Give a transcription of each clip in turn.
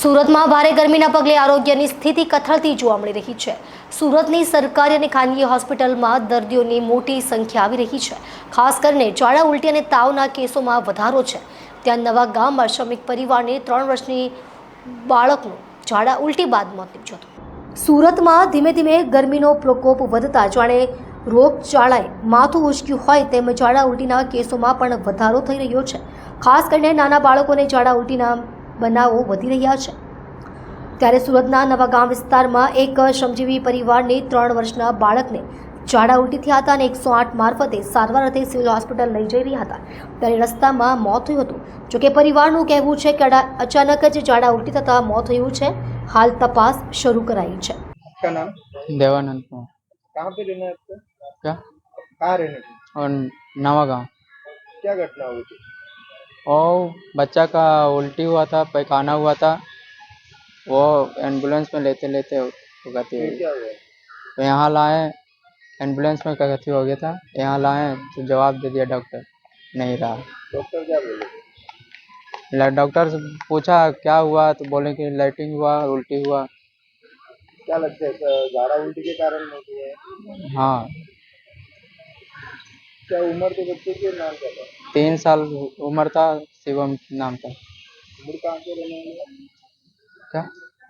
સુરતમાં ભારે ગરમીના પગલે આરોગ્યની સ્થિતિ કથળતી જોવા મળી રહી છે. સુરતની સરકારી અને ખાનગી હોસ્પિટલમાં દર્દીઓની મોટી સંખ્યા આવી રહી છે. ખાસ કરીને ઝાડા ઉલટી અને તાવના કેસોમાં વધારો છે. ત્યાં નવા ગામમાં શ્રમિક પરિવારને ત્રણ વર્ષની બાળકનું ઝાડા ઉલટી બાદ મોત નીપજ્યું હતું. સુરતમાં ધીમે ધીમે ગરમીનો પ્રકોપ વધતા જાણે રોગચાળાએ માથું ઉચક્યું હોય તેમ ઝાડા ઉલટીના કેસોમાં પણ વધારો થઈ રહ્યો છે. ખાસ કરીને નાના બાળકોને ઝાડા ઉલટીના બનાવો વધી રહ્યા છે ત્યારે સુરતના નવા ગામ વિસ્તારમાં એક શ્રમજીવી પરિવારની ત્રણ વર્ષના બાળકને ઝાડા ઉલટી થયા હતા અને એકસો આઠ મારફતે સારવાર અર્થે સિવિલ હોસ્પિટલ લઈ જઈ રહ્યા હતા ત્યારે રસ્તામાં મોત થયું હતું જોકે પરિવારનું કહેવું છે કે અડા- અચાનક જ ઝાડા ઉલટી થતાં મોત થયું છે હાલ તપાસ શરૂ કરાઈ છે आपका नाम देवानंद कुमार कहाँ पे रहना है आपको क्या कहाँ रहने थे और नवा गाँव क्या घटना हुई थी और बच्चा का उल्टी हुआ था पैखाना हुआ था वो एंबुलेंस में लेते लेते गति हो गई तो यहाँ लाए एंबुलेंस में गति हो गया था? यहाँ लाए तो जवाब दे दिया डॉक्टर नहीं रहा। डॉक्टर क्या बोले? डॉक्टर से पूछा क्या हुआ? तो बोले कि लाइटिंग हुआ उल्टी हुआ। क्या लगता है झाड़ा उल्टी के कारण होती है हाँ। क्या उम्र के बच्चे के नाम क्या था? तीन साल उम्र था शिवम नाम था मूल कहाँ के रहने वाले क्या?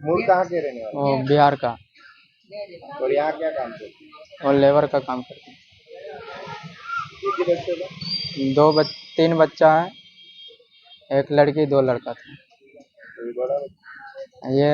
मूल कहाँ के रहने वाले वो बिहार का। और यहाँ क्या काम करते और लेबर का काम करते एक ही बच्चे था दो बच तीन बच्चा है एक लड़की दो लड़का था। कोई बड़ा बच्चा? ये